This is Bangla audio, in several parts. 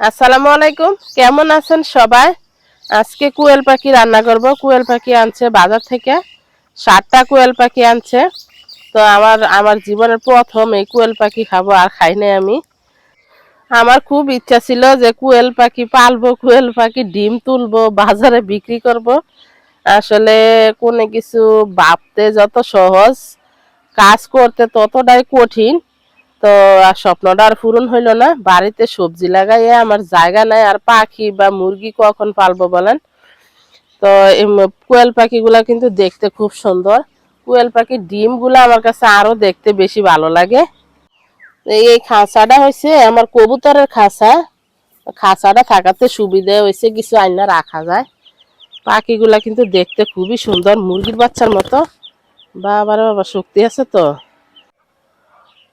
আসসালামু আলাইকুম। কেমন আছেন সবাই? আজকে কুয়েল পাখি রান্না করব। কুয়েল পাখি আনছে বাজার থেকে। ষাটটা কুয়েল পাখি আনছে। তো আমার আমার জীবনের প্রথম এই কুয়েল পাখি খাব আর খাই নাই আমি। আমার খুব ইচ্ছা ছিল যে কুয়েল পাখি পালবো, কুয়েল পাখি ডিম তুলবো, বাজারে বিক্রি করব। আসলে কোনো কিছু ভাবতে যত সহজ, কাজ করতে ততটাই কঠিন। তো আর স্বপ্নটা আর পূরণ হইল না। বাড়িতে সবজি লাগাইয়ে আমার জায়গা নাই, আর পাখি বা মুরগি কখন পালবো বলেন? তো কোয়েল পাখিগুলা কিন্তু দেখতে খুব সুন্দর। কোয়েল পাখির ডিমগুলো আমার কাছে আরও দেখতে বেশি ভালো লাগে। এই এই খাঁচাটা হয়েছে আমার কবুতরের খাঁচা। খাঁচাটা থাকাতে সুবিধা হয়েছে কিছু আইনা রাখা যায়। পাখিগুলা কিন্তু দেখতে খুবই সুন্দর, মুরগির বাচ্চার মতো। বাবার বাবা, শক্তি আছে তো?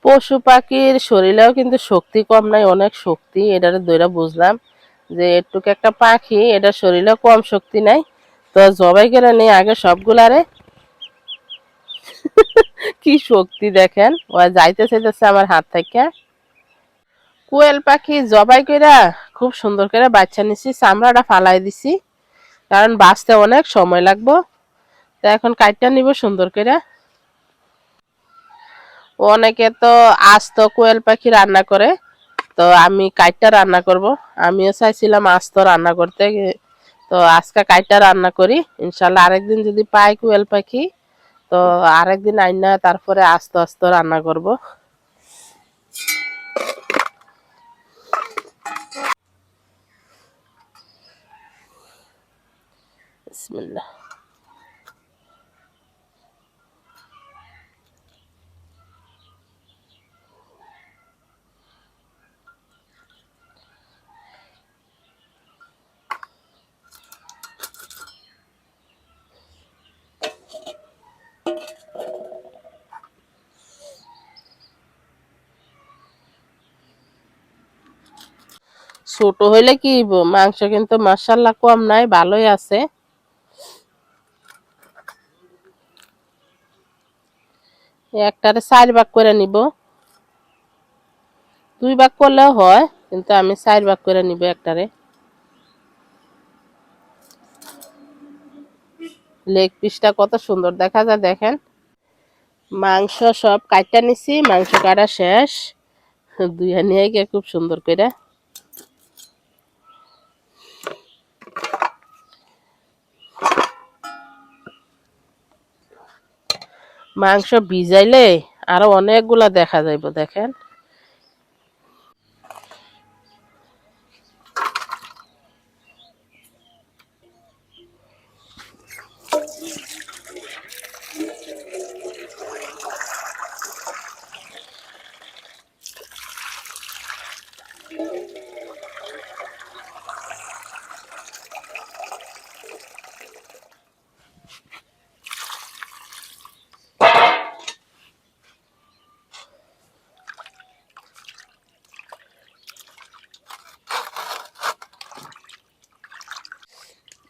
পশু পাখির শরীরেও কিন্তু শক্তি কম নাই, অনেক শক্তি। এটারে দইরা বুঝলাম যে এটুকু একটা পাখি, এটা শরীরে কম শক্তি নাই। তো জবাই করে নেই আগে সবগুলারে। কি শক্তি দেখেন, ও যাইতে চাইতেছে আমার হাত থেকে। কোয়েল পাখি জবাই কইরা খুব সুন্দর করে বাচ্চা নিছি, চামড়াটা ফালাই দিছি। কারণ বাঁচতে অনেক সময় লাগবো। তো এখন কাইটটা নিব সুন্দর করে। অনেকে তো আস্ত কোয়েল পাখি রান্না করে, তো আমি কাইটটা রান্না করব। আমিও চাইছিলাম আস্ত রান্না করতে, তো আজকে কাইটটা রান্না করি। ইনশাল্লাহ আরেকদিন যদি পাই কোয়েল পাখি, তো আরেকদিন আইনা তারপরে আস্তে আস্তে রান্না করব। বিসমিল্লাহ। ছোট হইলে কি? মাংস কিন্তু মাসাল্লাহ কম নাই, ভালোই আছে। একটারে চার ভাগ করে নিব। দুই ভাগ করলেও হয়, কিন্তু আমি চার ভাগ করে নিব একটারে। লেগ পিসটা কত সুন্দর দেখা যায়, দেখেন। মাংস সব কাটটা নিছি, মাংস কাটা শেষ। দুইয়া নিয়ে খুব সুন্দর করে মাংস ভিজাইলে আরও অনেকগুলা দেখা যাইব দেখেন।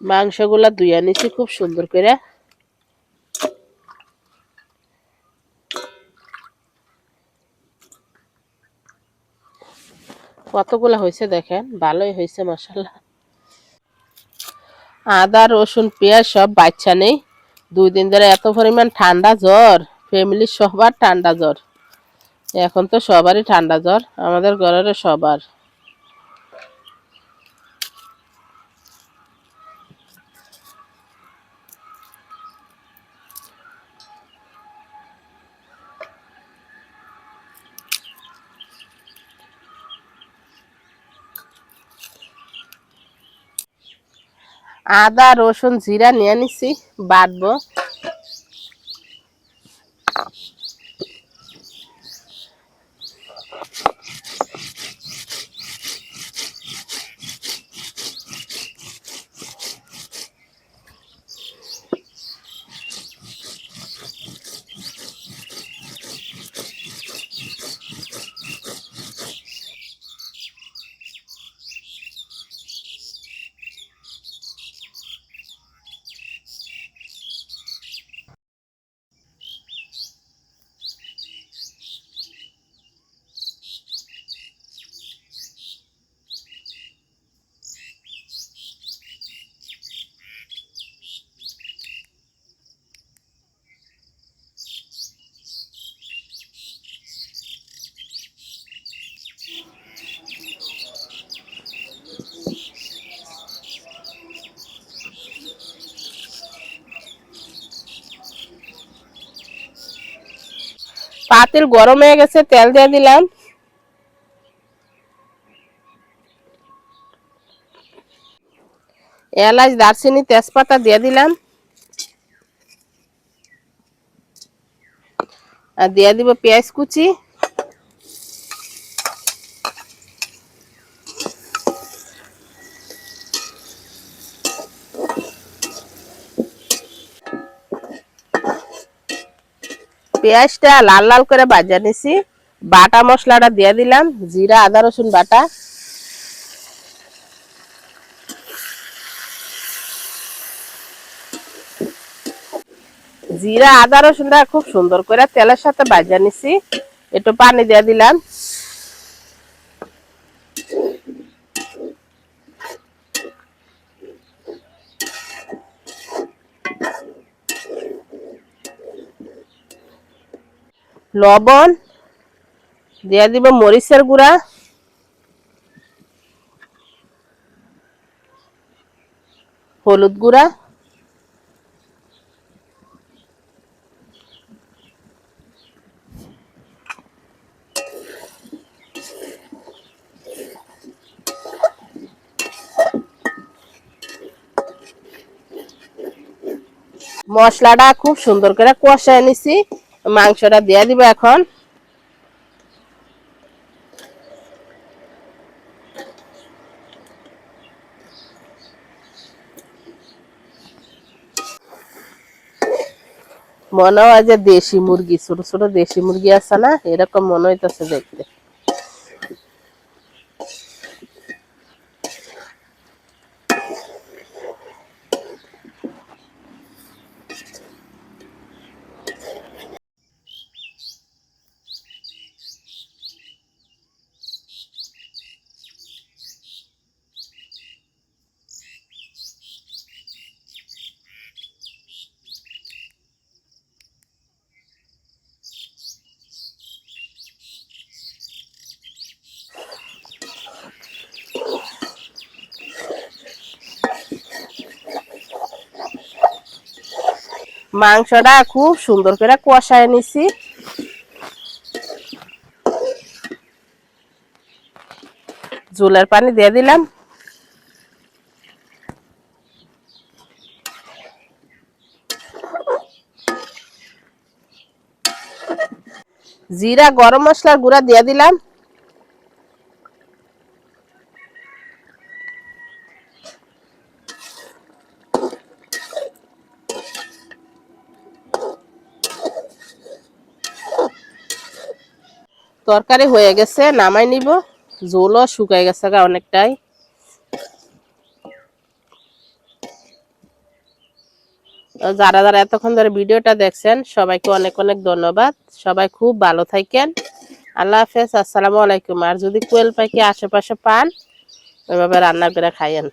মাংসগুলা ধুইয়া নিছি, খুব সুন্দর করে। কতগুলা হয়েছে দেখেন? ভালোই হয়েছে মশালা আদা, রসুন, পেঁয়াজ সব বাচ্চা নেই। দুই দিন ধরে এত পরিমাণ ঠান্ডা জ্বর ফ্যামিলির সবার ঠান্ডা জ্বর। এখন তো সবারই ঠান্ডা জ্বর, আমাদের ঘরের সবার। আদা রসুন জিরা নিয়ে নিছি বাটবো। পাতিল গরম হয়ে গেছে, তেল দিয়ে দিলাম। এলাচ, দারচিনি, তেজপাতা দিয়ে দিলাম। আর দিয়ে দিব পেঁয়াজ কুচি। পেঁয়াজটা লাল লাল করে ভাজা নিছি। বাটা মশলাটা দিয়ে দিলাম, জিরা, আদা, রসুন বাটা। জিরা, আদা, রসুনটা খুব সুন্দর করে তেলের সাথে ভাজা নিছি। একটু পানি দিয়ে দিলাম। লবণ দিয়ে দিব মরিচের গুঁড়া। হলুদ গুঁড়া। মশলাটা খুব সুন্দর করে কষায় নিছি। মাংসটা দিয়ে দিব এখন। মনে হয় যে দেশি মুরগি, ছোট ছোট দেশি মুরগি আছে না? এরকম মনে হইতেছে দেখতে। মাংসটা খুব সুন্দর করে কষায় নিছি। জুলের পানি দিয়ে দিলাম। জিরা, গরম মশলার গুঁড়া দিয়ে দিলাম। তরকারি হয়ে গেছে, নামাই নিব। জলও শুকাই গেছে গা অনেকটাই। যারা যারা এতক্ষণ ধরে ভিডিওটা দেখছেন, সবাইকে অনেক অনেক ধন্যবাদ। সবাই খুব ভালো থাকেন। আল্লাহ হাফেজ, আসসালামু আলাইকুম। আর যদি কোয়েল পাখি আশেপাশে পান, ওইভাবে রান্না করে খাইয়েন।